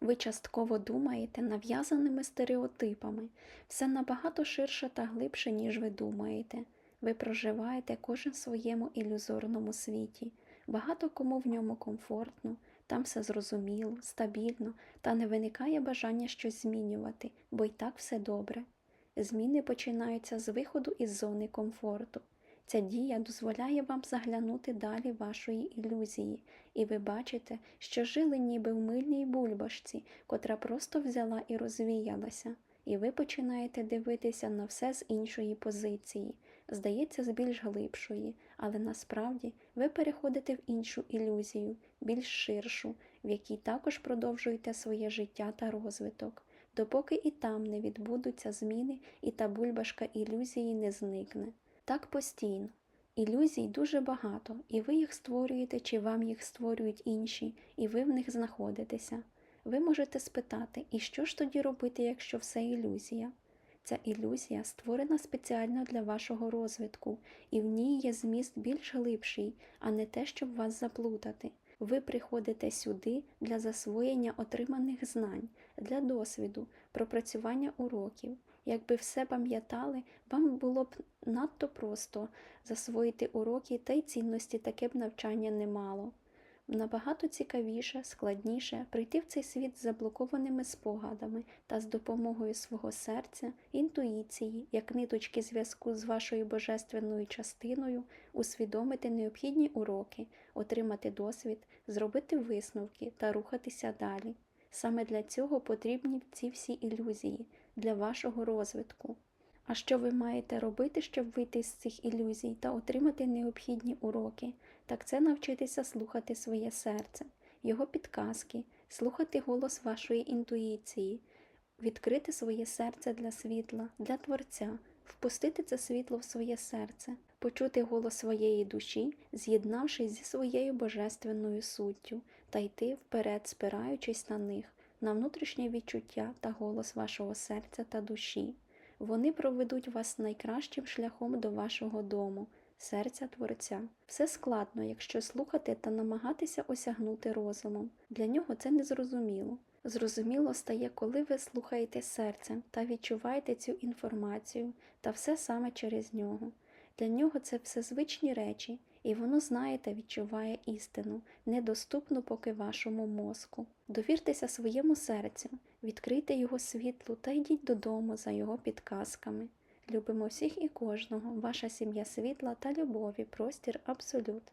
Ви частково думаєте нав'язаними стереотипами. Все набагато ширше та глибше, ніж ви думаєте. Ви проживаєте кожен в своєму ілюзорному світі. Багато кому в ньому комфортно, там все зрозуміло, стабільно, та не виникає бажання щось змінювати, бо й так все добре. Зміни починаються з виходу із зони комфорту. Ця дія дозволяє вам заглянути далі вашої ілюзії, і ви бачите, що жили ніби в мильній бульбашці, котра просто взяла і розвіялася, і ви починаєте дивитися на все з іншої позиції, здається, з більш глибшої, але насправді ви переходите в іншу ілюзію, більш ширшу, в якій також продовжуєте своє життя та розвиток, допоки і там не відбудуться зміни, і та бульбашка ілюзії не зникне. Так постійно. Ілюзій дуже багато, і ви їх створюєте, чи вам їх створюють інші, і ви в них знаходитеся. Ви можете спитати, і що ж тоді робити, якщо все ілюзія? Ця ілюзія створена спеціально для вашого розвитку, і в ній є зміст більш глибший, а не те, щоб вас заплутати. Ви приходите сюди для засвоєння отриманих знань, для досвіду, пропрацювання уроків. Якби все пам'ятали, вам було б надто просто засвоїти уроки, та й цінності таке б навчання не мало. Набагато цікавіше, складніше прийти в цей світ з заблокованими спогадами та з допомогою свого серця, інтуїції, як ниточки зв'язку з вашою божественною частиною, усвідомити необхідні уроки, отримати досвід, зробити висновки та рухатися далі. Саме для цього потрібні ці всі ілюзії для вашого розвитку. А що ви маєте робити, щоб вийти з цих ілюзій та отримати необхідні уроки? Так це навчитися слухати своє серце, його підказки, слухати голос вашої інтуїції, відкрити своє серце для світла, для Творця, впустити це світло в своє серце, почути голос своєї душі, з'єднавшись зі своєю божественною суттю, та йти вперед, спираючись на них, на внутрішнє відчуття та голос вашого серця та душі. Вони проведуть вас найкращим шляхом до вашого дому, серця Творця. Все складно, якщо слухати та намагатися осягнути розумом. Для нього це незрозуміло. Зрозуміло стає, коли ви слухаєте серцем та відчуваєте цю інформацію, та все саме через нього. Для нього це все звичні речі, і воно знає та відчуває істину, недоступну поки вашому мозку. Довіртеся своєму серцю, відкрийте його світлу та йдіть додому за його підказками. Любимо всіх і кожного, ваша сім'я світла та любові, простір абсолют.